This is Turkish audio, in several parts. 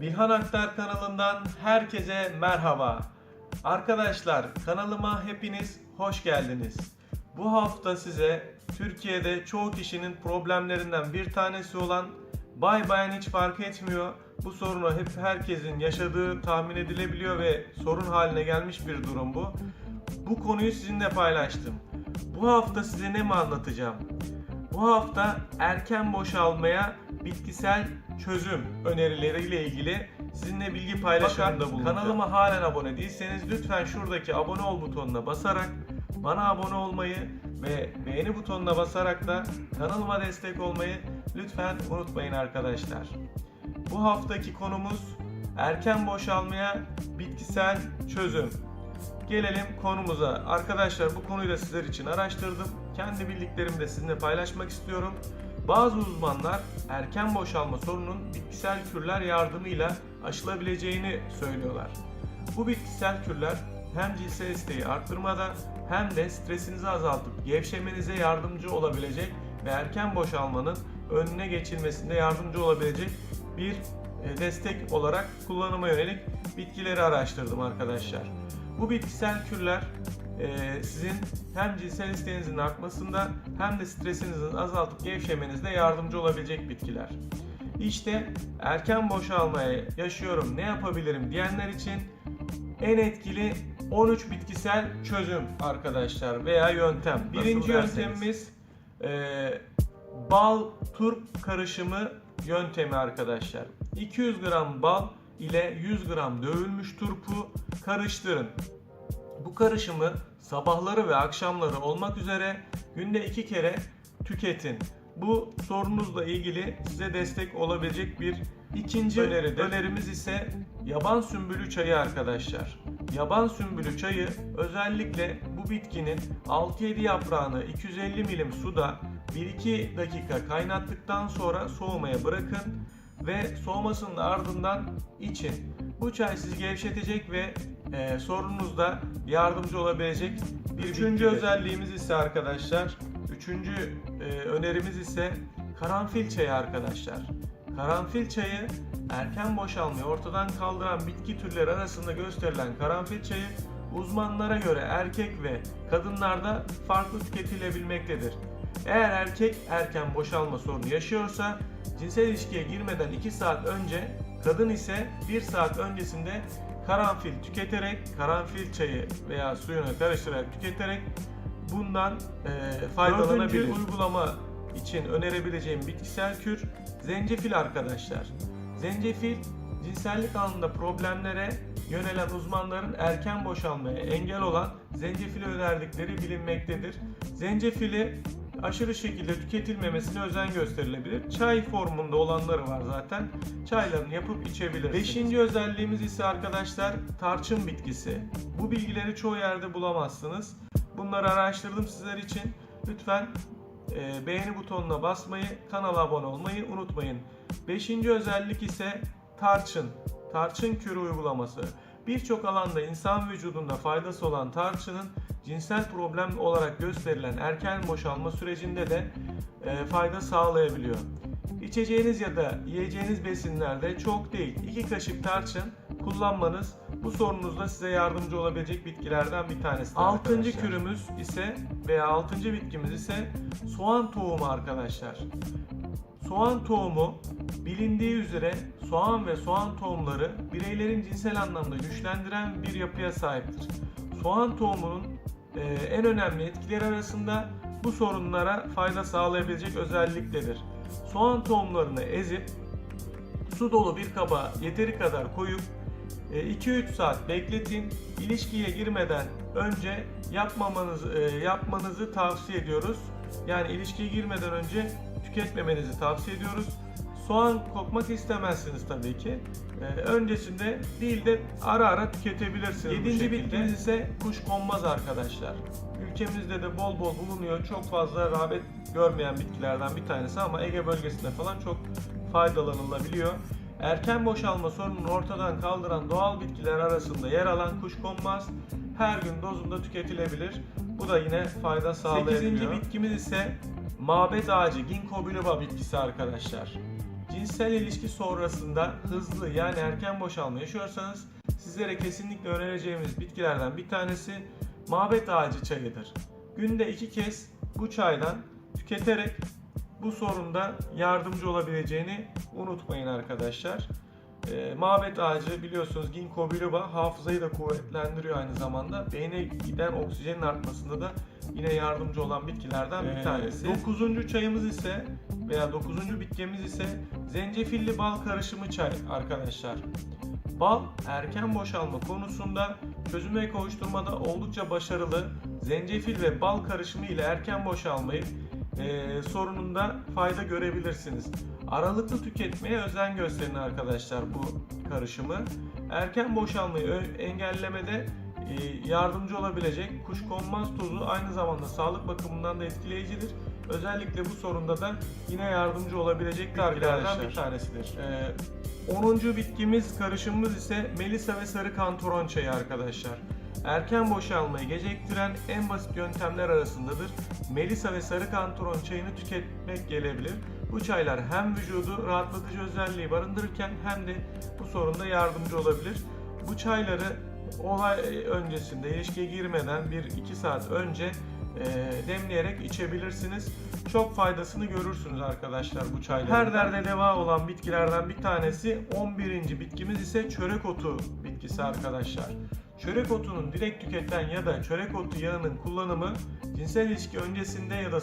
Bilhan Aktar kanalından herkese merhaba. Arkadaşlar kanalıma hepiniz hoş geldiniz. Bu hafta size Türkiye'de çoğu kişinin problemlerinden bir tanesi olan bay bayan hiç fark etmiyor. Bu sorunu hep herkesin yaşadığı tahmin edilebiliyor ve sorun haline gelmiş bir durum bu. Bu konuyu sizinle paylaştım. Bu hafta size ne mi anlatacağım? Bu hafta erken boşalmaya bitkisel çözüm önerileriyle ilgili sizinle bilgi paylaşımında bulunacağım. Kanalıma halen abone değilseniz lütfen şuradaki abone ol butonuna basarak bana abone olmayı ve beğeni butonuna basarak da kanalıma destek olmayı lütfen unutmayın arkadaşlar. Bu haftaki konumuz erken boşalmaya bitkisel çözüm. Gelelim konumuza. Arkadaşlar bu konuyu da sizler için araştırdım. Kendi bildiklerimi de sizinle paylaşmak istiyorum. Bazı uzmanlar erken boşalma sorunun bitkisel kürler yardımıyla aşılabileceğini söylüyorlar. Bu bitkisel kürler hem cinsel isteği arttırmada hem de stresinizi azaltıp gevşemenize yardımcı olabilecek ve erken boşalmanın önüne geçilmesinde yardımcı olabilecek bir e, destek olarak kullanıma yönelik bitkileri araştırdım arkadaşlar. Bu bitkisel kürler e, sizin hem cinsel isteğinizin artmasında hem de stresinizin azaltıp gevşemenizde yardımcı olabilecek bitkiler. İşte erken boşalmaya yaşıyorum ne yapabilirim diyenler için en etkili 13 bitkisel çözüm arkadaşlar veya yöntem. Birinci derseniz. yöntemimiz e, bal turp karışımı yöntemi arkadaşlar. 200 gram bal ile 100 gram dövülmüş turpu karıştırın. Bu karışımı sabahları ve akşamları olmak üzere günde iki kere tüketin. Bu sorunuzla ilgili size destek olabilecek bir ikinci öneridir. Önerimiz ise yaban sümbülü çayı arkadaşlar. Yaban sümbülü çayı özellikle bu bitkinin 6-7 yaprağını 250 milim suda 1-2 dakika kaynattıktan sonra soğumaya bırakın ve soğumasının ardından için. Bu çay sizi gevşetecek ve e, sorununuzda yardımcı olabilecek bir Üçüncü özelliğimiz ise arkadaşlar, üçüncü e, önerimiz ise karanfil çayı arkadaşlar. Karanfil çayı erken boşalmayı ortadan kaldıran bitki türleri arasında gösterilen karanfil çayı uzmanlara göre erkek ve kadınlarda farklı tüketilebilmektedir. Eğer erkek erken boşalma sorunu yaşıyorsa cinsel ilişkiye girmeden 2 saat önce, kadın ise 1 saat öncesinde karanfil tüketerek, karanfil çayı veya suyunu karıştırarak tüketerek bundan e, faydalanabilir. Dördüncü uygulama için önerebileceğim bitkisel kür zencefil arkadaşlar. Zencefil cinsellik anında problemlere yönelen uzmanların erken boşalmaya engel olan zencefili önerdikleri bilinmektedir. Zencefili aşırı şekilde tüketilmemesine özen gösterilebilir. Çay formunda olanları var zaten. Çaylarını yapıp içebilirsiniz. Beşinci özelliğimiz ise arkadaşlar tarçın bitkisi. Bu bilgileri çoğu yerde bulamazsınız. Bunları araştırdım sizler için. Lütfen e, beğeni butonuna basmayı, kanala abone olmayı unutmayın. Beşinci özellik ise tarçın. Tarçın kürü uygulaması. Birçok alanda insan vücudunda faydası olan tarçının cinsel problem olarak gösterilen erken boşalma sürecinde de e, fayda sağlayabiliyor. İçeceğiniz ya da yiyeceğiniz besinlerde çok değil 2 kaşık tarçın kullanmanız bu sorunuzda size yardımcı olabilecek bitkilerden bir tanesi. Altıncı kürümüz ise veya altıncı bitkimiz ise soğan tohumu arkadaşlar. Soğan tohumu bilindiği üzere soğan ve soğan tohumları bireylerin cinsel anlamda güçlendiren bir yapıya sahiptir. Soğan tohumunun e, en önemli etkileri arasında bu sorunlara fayda sağlayabilecek özelliktedir. Soğan tohumlarını ezip su dolu bir kaba yeteri kadar koyup e, 2-3 saat bekletin. İlişkiye girmeden önce yapmamanızı e, yapmanızı tavsiye ediyoruz. Yani ilişkiye girmeden önce tüketmemenizi tavsiye ediyoruz. Soğan kokmak istemezsiniz tabii ki. Ee, öncesinde değil de ara ara tüketebilirsiniz. Yedinci bitkimiz ise kuşkonmaz arkadaşlar. Ülkemizde de bol bol bulunuyor. Çok fazla rağbet görmeyen bitkilerden bir tanesi ama Ege bölgesinde falan çok faydalanılabiliyor. Erken boşalma sorununu ortadan kaldıran doğal bitkiler arasında yer alan kuşkonmaz her gün dozunda tüketilebilir. Bu da yine fayda sağlayabiliyor. 8. bitkimiz ise mabet ağacı ginkgo biloba bitkisi arkadaşlar. cinsel ilişki sonrasında hızlı yani erken boşalma yaşıyorsanız sizlere kesinlikle önereceğimiz bitkilerden bir tanesi mabet ağacı çayıdır. Günde iki kez bu çaydan tüketerek bu sorunda yardımcı olabileceğini unutmayın arkadaşlar. E, mabet ağacı biliyorsunuz ginkgo biloba hafızayı da kuvvetlendiriyor aynı zamanda. Beyne giden oksijenin artmasında da yine yardımcı olan bitkilerden bir Ee, tanesi. Dokuzuncu çayımız ise veya dokuzuncu bitkimiz ise zencefilli bal karışımı çay arkadaşlar. Bal erken boşalma konusunda çözüme kavuşturmada oldukça başarılı. Zencefil ve bal karışımı ile erken boşalmayı e, sorununda fayda görebilirsiniz. Aralıklı tüketmeye özen gösterin arkadaşlar bu karışımı. Erken boşalmayı engellemede e, yardımcı olabilecek kuşkonmaz tozu aynı zamanda sağlık bakımından da etkileyicidir. Özellikle bu sorunda da yine yardımcı olabilecek bitkilerden bir tanesidir. Ee, 10. bitkimiz karışımımız ise Melisa ve sarı kantaron çayı arkadaşlar. Erken boşalmayı geciktiren en basit yöntemler arasındadır. Melisa ve sarı kantaron çayını tüketmek gelebilir. Bu çaylar hem vücudu rahatlatıcı özelliği barındırırken hem de bu sorunda yardımcı olabilir. Bu çayları olay öncesinde ilişkiye girmeden 1-2 saat önce demleyerek içebilirsiniz. Çok faydasını görürsünüz arkadaşlar bu çayların. Her derde deva olan bitkilerden bir tanesi 11. bitkimiz ise çörek otu bitkisi arkadaşlar. Çörek otunun direkt tüketilen ya da çörek otu yağının kullanımı cinsel ilişki öncesinde ya da e,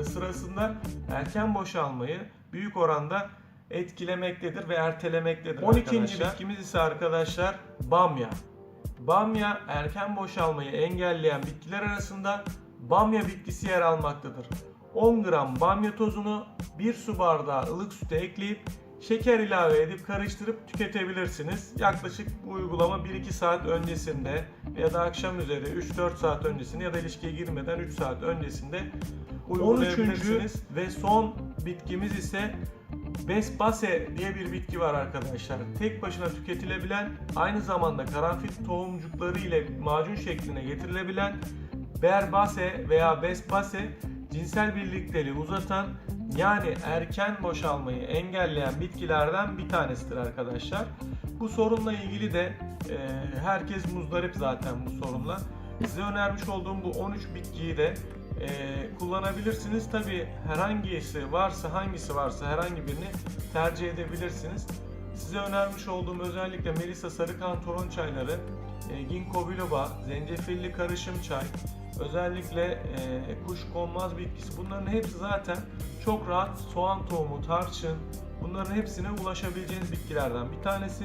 e, sırasında erken boşalmayı büyük oranda etkilemektedir ve ertelemektedir 12. arkadaşlar. bitkimiz ise arkadaşlar bamya. Bamya erken boşalmayı engelleyen bitkiler arasında bamya bitkisi yer almaktadır. 10 gram bamya tozunu 1 su bardağı ılık süte ekleyip şeker ilave edip karıştırıp tüketebilirsiniz. Yaklaşık bu uygulama 1-2 saat öncesinde ya da akşam üzeri 3-4 saat öncesinde ya da ilişkiye girmeden 3 saat öncesinde uygulayabilirsiniz. Ve son bitkimiz ise Bespase diye bir bitki var arkadaşlar. Tek başına tüketilebilen, aynı zamanda karanfil tohumcukları ile macun şekline getirilebilen Berbase veya Bespase cinsel birlikteliği uzatan yani erken boşalmayı engelleyen bitkilerden bir tanesidir arkadaşlar. Bu sorunla ilgili de e, herkes muzdarip zaten bu sorunla. Size önermiş olduğum bu 13 bitkiyi de e, kullanabilirsiniz. Tabi herhangisi varsa hangisi varsa herhangi birini tercih edebilirsiniz. Size önermiş olduğum özellikle Melisa sarı kantaron çayları, e, ginkgo biloba, zencefilli karışım çay, özellikle e, kuşkonmaz bitkisi bunların hepsi zaten çok rahat soğan tohumu, tarçın bunların hepsine ulaşabileceğiniz bitkilerden bir tanesi.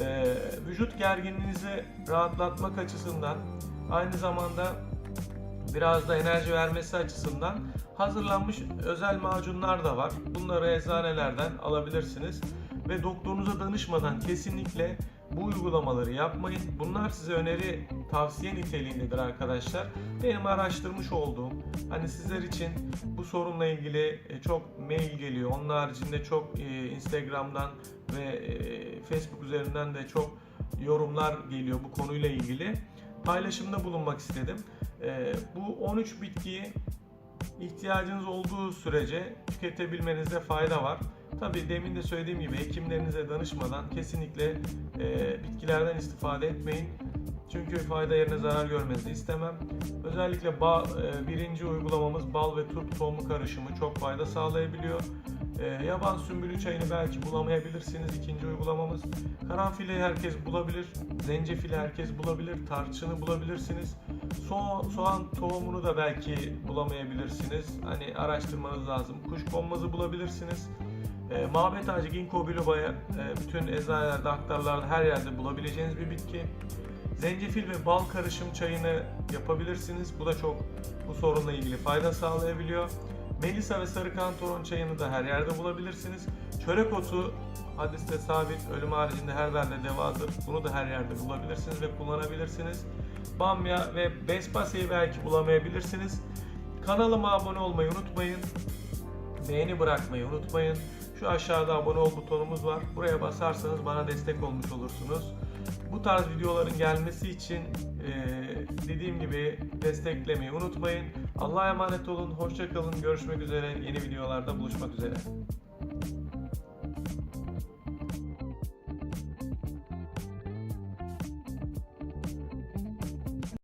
E, vücut gerginliğinizi rahatlatmak açısından aynı zamanda biraz da enerji vermesi açısından hazırlanmış özel macunlar da var. Bunları eczanelerden alabilirsiniz ve doktorunuza danışmadan kesinlikle bu uygulamaları yapmayın. Bunlar size öneri tavsiye niteliğindedir arkadaşlar. Benim araştırmış olduğum hani sizler için bu sorunla ilgili e, çok mail geliyor. Onun haricinde çok e, Instagram'dan ve e, Facebook üzerinden de çok yorumlar geliyor bu konuyla ilgili. Paylaşımda bulunmak istedim. Bu 13 bitkiyi ihtiyacınız olduğu sürece tüketebilmenizde fayda var. Tabi demin de söylediğim gibi hekimlerinize danışmadan kesinlikle e, bitkilerden istifade etmeyin. Çünkü fayda yerine zarar görmenizi istemem. Özellikle bal, e, birinci uygulamamız bal ve turp tohumu karışımı çok fayda sağlayabiliyor. E, yaban sümbülü çayını belki bulamayabilirsiniz ikinci uygulamamız. Karanfili herkes bulabilir, zencefili herkes bulabilir, tarçını bulabilirsiniz. Soğan, soğan tohumunu da belki bulamayabilirsiniz. Hani araştırmanız lazım. Kuşkonmazı bulabilirsiniz. E, Mabet ağacı ginkgo biloba'ya e, bütün eczanelerde, aktarlarda her yerde bulabileceğiniz bir bitki. Zencefil ve bal karışım çayını yapabilirsiniz. Bu da çok bu sorunla ilgili fayda sağlayabiliyor. Melisa ve sarı kantaron çayını da her yerde bulabilirsiniz. Çörek otu hadiste sabit, ölüm haricinde her derde devadır. Bunu da her yerde bulabilirsiniz ve kullanabilirsiniz. Bamya ve Bespase'yi belki bulamayabilirsiniz. Kanalıma abone olmayı unutmayın. Beğeni bırakmayı unutmayın. Şu aşağıda abone ol butonumuz var. Buraya basarsanız bana destek olmuş olursunuz. Bu tarz videoların gelmesi için eee, dediğim gibi desteklemeyi unutmayın. Allah'a emanet olun. Hoşça kalın. Görüşmek üzere. Yeni videolarda buluşmak üzere.